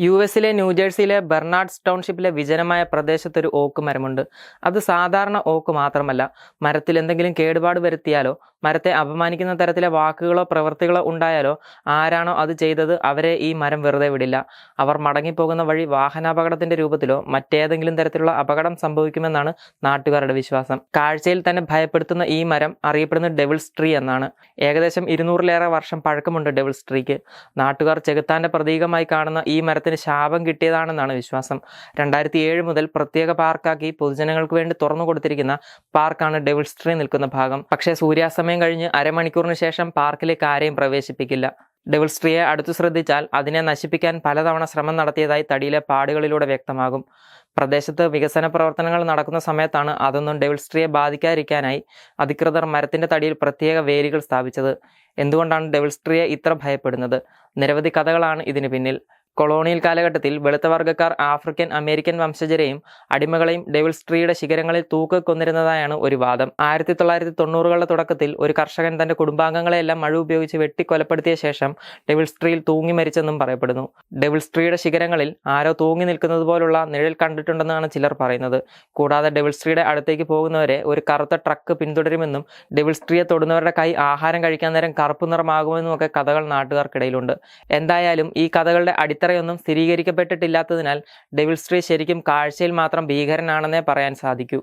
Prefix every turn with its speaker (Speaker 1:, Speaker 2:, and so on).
Speaker 1: U എസിലെ ന്യൂജേഴ്സിയിലെ Bernards ടൗൺഷിപ്പിലെ വിജനമായ പ്രദേശത്തൊരു ഓക്ക് മരമുണ്ട്. അത് സാധാരണ ഓക്ക് മാത്രമല്ല. മരത്തിൽ എന്തെങ്കിലും കേടുപാട് വരുത്തിയാലോ മരത്തെ അപമാനിക്കുന്ന തരത്തിലെ വാക്കുകളോ പ്രവൃത്തികളോ ഉണ്ടായാലോ ആരാണോ അത് ചെയ്തത് അവരെ ഈ മരം വെറുതെ വിടില്ല. അവർ മടങ്ങിപ്പോകുന്ന വഴി വാഹനാപകടത്തിന്റെ രൂപത്തിലോ മറ്റേതെങ്കിലും തരത്തിലുള്ള അപകടം സംഭവിക്കുമെന്നാണ് നാട്ടുകാരുടെ വിശ്വാസം. കാഴ്ചയിൽ തന്നെ ഭയപ്പെടുത്തുന്ന ഈ മരം അറിയപ്പെടുന്ന ഡെവിൾസ് ട്രീ എന്നാണ്. ഏകദേശം ഇരുന്നൂറിലേറെ വർഷം പഴക്കമുണ്ട് ഡെവിൾസ് ട്രീക്ക്. നാട്ടുകാർ ചെകുത്താന്റെ പ്രതീകമായി കാണുന്ന ഈ മരത്തിന് ശാപം കിട്ടിയതാണെന്നാണ് വിശ്വാസം. രണ്ടായിരത്തി ഏഴ് മുതൽ പ്രത്യേക പാർക്കാക്കി പൊതുജനങ്ങൾക്ക് വേണ്ടി തുറന്നു കൊടുത്തിരിക്കുന്ന പാർക്കാണ് ഡെവിൾസ് ട്രീ നിൽക്കുന്ന ഭാഗം. പക്ഷേ സൂര്യാസ്തമയം കഴിഞ്ഞ് അരമണിക്കൂറിന് ശേഷം പാർക്കിലേക്ക് ആരെയും പ്രവേശിപ്പിക്കില്ല. ഡെവിൾസ് ട്രീയെ അടുത്തു ശ്രദ്ധിച്ചാൽ അതിനെ നശിപ്പിക്കാൻ പലതവണ ശ്രമം നടത്തിയതായി തടിയിലെ പാടുകളിലൂടെ വ്യക്തമാകും. പ്രദേശത്ത് വികസന പ്രവർത്തനങ്ങൾ നടക്കുന്ന സമയത്താണ് അതൊന്നും ഡെവിൾസ് ട്രീയെ ബാധിക്കാതിരിക്കാനായി അധികൃതർ മരത്തിന്റെ തടിയിൽ പ്രത്യേക വേലികൾ സ്ഥാപിച്ചത്. എന്തുകൊണ്ടാണ് ഡെവിൾസ് ഇത്ര ഭയപ്പെടുന്നത്? നിരവധി കഥകളാണ് ഇതിന് പിന്നിൽ. കൊളോണിയൽ കാലഘട്ടത്തിൽ വെളുത്ത വർഗക്കാർ ആഫ്രിക്കൻ അമേരിക്കൻ വംശജരെയും അടിമകളെയും ഡെവിൾസ് ട്രീയുടെ ശിഖരങ്ങളിൽ തൂക്കിക്കൊന്നിരുന്നതായാണ് ഒരു വാദം. ആയിരത്തി തൊള്ളായിരത്തി തൊണ്ണൂറുകളുടെ തുടക്കത്തിൽ ഒരു കർഷകൻ തന്റെ കുടുംബാംഗങ്ങളെയെല്ലാം മഴ ഉപയോഗിച്ച് വെട്ടിക്കൊലപ്പെടുത്തിയ ശേഷം ഡെവിൾസ് സ്ട്രീയിൽ തൂങ്ങി മരിച്ചെന്നും പറയപ്പെടുന്നു. ഡെവിൾസ് സ്ട്രീയുടെ ശിഖരങ്ങളിൽ ആരോ തൂങ്ങി നിൽക്കുന്നത് പോലുള്ള നിഴൽ കണ്ടിട്ടുണ്ടെന്നാണ് ചിലർ പറയുന്നത്. കൂടാതെ ഡെവിൾസ് സ്ട്രീയുടെ അടുത്തേക്ക് പോകുന്നവരെ ഒരു കറുത്ത ട്രക്ക് പിന്തുടരുമെന്നും ഡെവിൾസ് സ്ട്രീയെ തൊടുന്നവരുടെ കൈ ആഹാരം കഴിക്കാൻ നേരം കറുപ്പ് നിറമാകുമെന്നും ഒക്കെ കഥകൾ നാട്ടുകാർക്കിടയിലുണ്ട്. എന്തായാലും ഈ കഥകളുടെ അടിത്തറയൊന്നും സ്ഥിരീകരിക്കപ്പെട്ടിട്ടില്ലാത്തതിനാൽ ഡെവിൾസ്ട്രീ ശരിക്കും കാഴ്ചയിൽ മാത്രം ഭീകരനാണെന്നേ പറയാൻ സാധിക്കൂ.